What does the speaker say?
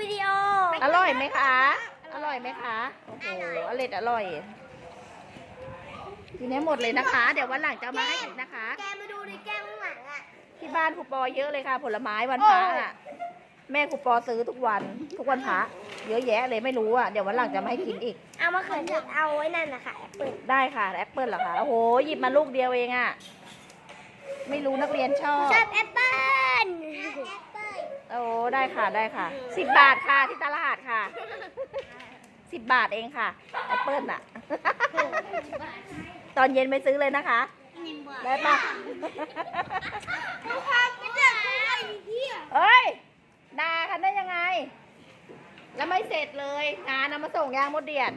วิดีโออร่อยไหมคะ อร่อยไหมคะ โอ้โหอร่อยอร่อยทีนี้หมดเลยนะคะ เดี๋ยววันหลังจะเอามาให้อีกนะคะ แกมาดูในแก้มข้างหลังอะ ที่บ้านครูปอเยอะเลยค่ะ ผลไม้วันพระอะ แม่ครูปอซื้อทุกวัน ทุกวันพระเยอะแยะเลยไม่รู้อะ เดี๋ยววันหลังจะมาให้กินอีก เอามาเขือเทศเอาไว้นั่นนะคะแอปเปิลได้ค่ะแอปเปิลเหรอคะ โอ้โหหยิบมาลูกเดียวเองอะ ไม่รู้นักเรียนชอบ ชอบแอปเปิลแอปเปิลโอ้ ได้ค่ะได้ค่ะสิบบาทค่ะที่ตลาดค่ะสิบบาทเองค่ะแอปเปิลอะตอนเย็นไปซื้อเลยนะคะได้ปะเอ้ยด่ากันได้ยังไง แล้วไม่เสร็จเลยงานเอามาส่งยางมดเดียน